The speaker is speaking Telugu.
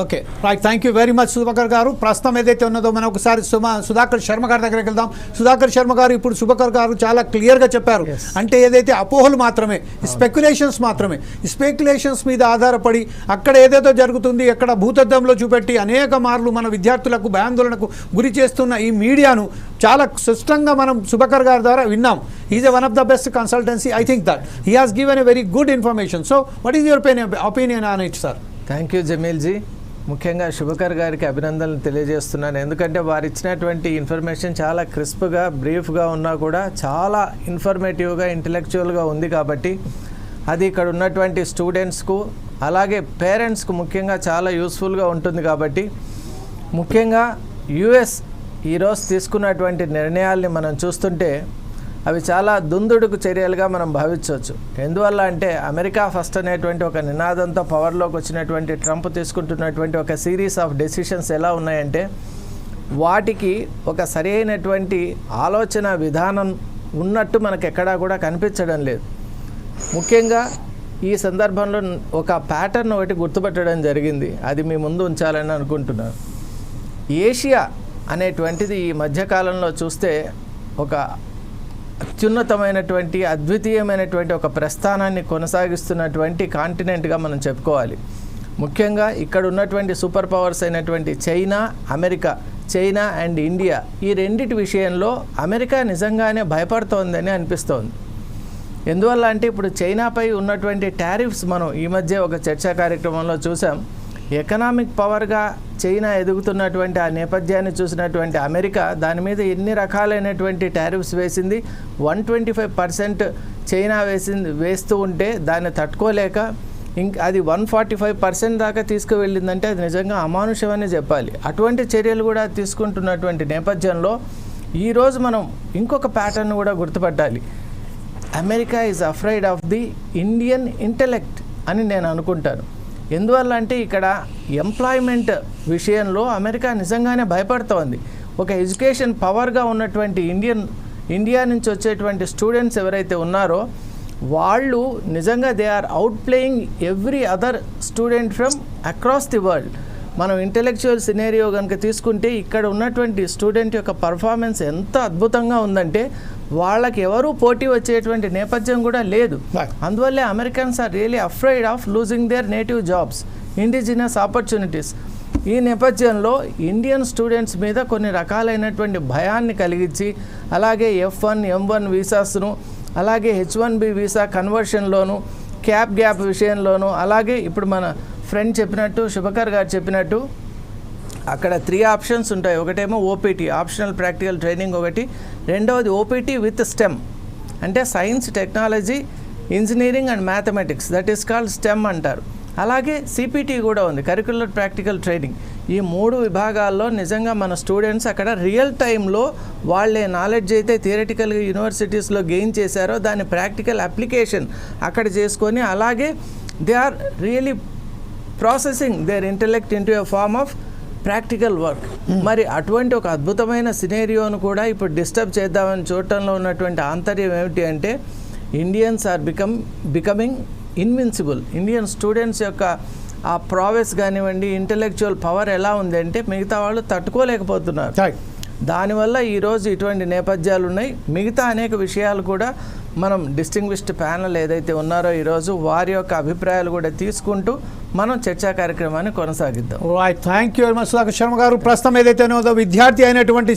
Okay right thank you very much Sudhakar garu. ప్రస్తుతం ఏదైతే ఉన్నదో మనం ఒకసారి సుమా సుధాకర్ శర్మ గారి దగ్గరికి వెళ్దాం. సుధాకర్ శర్మ గారు ఇప్పుడు సుధాకర్ గారు చాలా క్లియర్గా చెప్పారు. అంటే ఏదైతే అపోహలు మాత్రమే స్పెక్యులేషన్స్ మాత్రమే స్పెక్యులేషన్స్ మీద ఆధారపడి అక్కడ ఏదేదో జరుగుతుంది అక్కడ భూతద్దంలో చూపెట్టి అనేక మార్లు మన విద్యార్థులకు భయాందోళనకు గురి చేస్తున్న ఈ మీడియాను చాలా స్పష్టంగా మనం సుభకర్ గారి ద్వారా విన్నాం. Is one of the best consultancy I think that he has given a very good information so what is your opinion on it sir thank you Jameelji ముఖ్యంగా శుభకర్ గారికి అభినందనలు తెలియజేస్తున్నాను. ఎందుకంటే వారు ఇచ్చినటువంటి ఇన్ఫర్మేషన్ చాలా క్రిస్ప్గా బ్రీఫ్గా ఉన్నా కూడా చాలా ఇన్ఫర్మేటివ్గా ఇంటలెక్చువల్గా ఉంది కాబట్టి అది ఇక్కడ ఉన్నటువంటి స్టూడెంట్స్కు అలాగే పేరెంట్స్కు ముఖ్యంగా చాలా యూస్ఫుల్గా ఉంటుంది కాబట్టి ముఖ్యంగా యుఎస్ ఈరోజు తీసుకున్నటువంటి నిర్ణయాల్ని మనం చూస్తుంటే అవి చాలా దుందుడుకు చర్యలుగా మనం భావించవచ్చు. ఎందువల్ల అంటే అమెరికా ఫస్ట్ అనేటువంటి ఒక నినాదంతో పవర్లోకి వచ్చినటువంటి ట్రంప్ తీసుకుంటున్నటువంటి ఒక సిరీస్ ఆఫ్ డెసిషన్స్ ఎలా ఉన్నాయంటే వాటికి ఒక సరైనటువంటి ఆలోచన విధానం ఉన్నట్టు మనకు ఎక్కడా కూడా కనిపించడం లేదు. ముఖ్యంగా ఈ సందర్భంలో ఒక ప్యాటర్న్ ఒకటి గుర్తుపెట్టడం జరిగింది. అది మీ ముందు ఉంచాలని అనుకుంటున్నాను. ఏషియా అనేటువంటిది ఈ మధ్యకాలంలో చూస్తే ఒక అత్యున్నతమైనటువంటి అద్వితీయమైనటువంటి ఒక ప్రస్థానాన్ని కొనసాగిస్తున్నటువంటి కాంటినెంట్గా మనం చెప్పుకోవాలి. ముఖ్యంగా ఇక్కడ ఉన్నటువంటి సూపర్ పవర్స్ అయినటువంటి China America China and India ఈ రెండిటి విషయంలో అమెరికా నిజంగానే భయపడుతోందని అనిపిస్తోంది. ఎందువల్ల అంటే ఇప్పుడు చైనాపై ఉన్నటువంటి టారిఫ్స్ మనం ఈ మధ్య ఒక చర్చా కార్యక్రమంలో చూసాం. ఎకనామిక్ పవర్గా చైనా ఎదుగుతున్నటువంటి ఆ నేపథ్యాన్ని చూసినటువంటి అమెరికా దాని మీద ఎన్ని రకాలైనటువంటి టారిఫ్స్ వేసింది? One twenty five percent China వేసింది వేస్తూ ఉంటే దాన్ని తట్టుకోలేక ఇంక అది వన్ ఫార్టీ ఫైవ్ పర్సెంట్ దాకా తీసుకువెళ్ళిందంటే అది నిజంగా అమానుషమని చెప్పాలి. అటువంటి చర్యలు కూడా తీసుకుంటున్నటువంటి నేపథ్యంలో ఈరోజు మనం ఇంకొక ప్యాటర్న్ కూడా గుర్తుపట్టాలి. America is afraid of the Indian intellect అని నేను అనుకుంటాను. ఎందువల్ల అంటే ఇక్కడ ఎంప్లాయ్మెంట్ విషయంలో అమెరికా నిజంగానే భయపడుతోంది. ఒక ఎడ్యుకేషన్ పవర్గా ఉన్నటువంటి ఇండియన్ ఇండియా నుంచి వచ్చేటువంటి స్టూడెంట్స్ ఎవరైతే ఉన్నారో వాళ్ళు నిజంగా they are out playing every other student from across the world. మనం ఇంటెలెక్చువల్ సినేరియో కనుక తీసుకుంటే ఇక్కడ ఉన్నటువంటి స్టూడెంట్ యొక్క పర్ఫార్మెన్స్ ఎంత అద్భుతంగా ఉందంటే వాళ్ళకి ఎవరూ పోటీ వచ్చేటువంటి నేపథ్యం కూడా లేదు. అందువల్లే Americans are really afraid of losing their native jobs indigenous opportunities ఈ నేపథ్యంలో ఇండియన్ స్టూడెంట్స్ మీద కొన్ని రకాలైనటువంటి భయాన్ని కలిగించి అలాగే ఎఫ్ వన్ ఎం వన్ వీసాస్ను అలాగే హెచ్ వన్ బి వీసా కన్వర్షన్లోను క్యాప్ గ్యాప్ విషయంలోను అలాగే ఇప్పుడు మన ఫ్రెండ్ చెప్పినట్టు శుభకర్ గారు చెప్పినట్టు అక్కడ త్రీ ఆప్షన్స్ ఉంటాయి. ఒకటేమో ఓపీటీ ఆప్షనల్ ప్రాక్టికల్ ట్రైనింగ్ ఒకటి. రెండవది ఓపీటీ విత్ స్టెమ్ అంటే science technology engineering and mathematics that is called STEM అంటారు. అలాగే సిపిటీ కూడా ఉంది కరికులర్ ప్రాక్టికల్ ట్రైనింగ్ ఈ మూడు విభాగాల్లో నిజంగా మన స్టూడెంట్స్ అక్కడ రియల్ టైంలో వాళ్ళే నాలెడ్జ్ అయితే థియరటికల్గా యూనివర్సిటీస్లో గెయిన్ చేశారో దాని ప్రాక్టికల్ అప్లికేషన్ అక్కడ చేసుకొని అలాగే they are really processing their intellect into a form of practical work మరి అటువంటి ఒక అద్భుతమైన సినేరియోను కూడా ఇప్పుడు డిస్టర్బ్ చేద్దామని చూడటంలో ఉన్నటువంటి ఆంతర్యం ఏమిటి అంటే Indians are become becoming invincible Indian students యొక్క ఆ ప్రావెస్ కానివ్వండి ఇంటలెక్చువల్ పవర్ ఎలా ఉంది అంటే మిగతా వాళ్ళు తట్టుకోలేకపోతున్నారు. దానివల్ల ఈరోజు ఇటువంటి నేపథ్యాలు ఉన్నాయి. మిగతా అనేక విషయాలు కూడా మనం డిస్టింగ్విష్డ్ ప్యానల్ ఏదైతే ఉన్నారో ఈరోజు వారి యొక్క అభిప్రాయాలు కూడా తీసుకుంటూ మనం చర్చా కార్యక్రమాన్ని కొనసాగిద్దాం. Thank you very much Sudhakar Sharma garu. ప్రస్తుతం ఏదైతే విద్యార్థి అయినటువంటి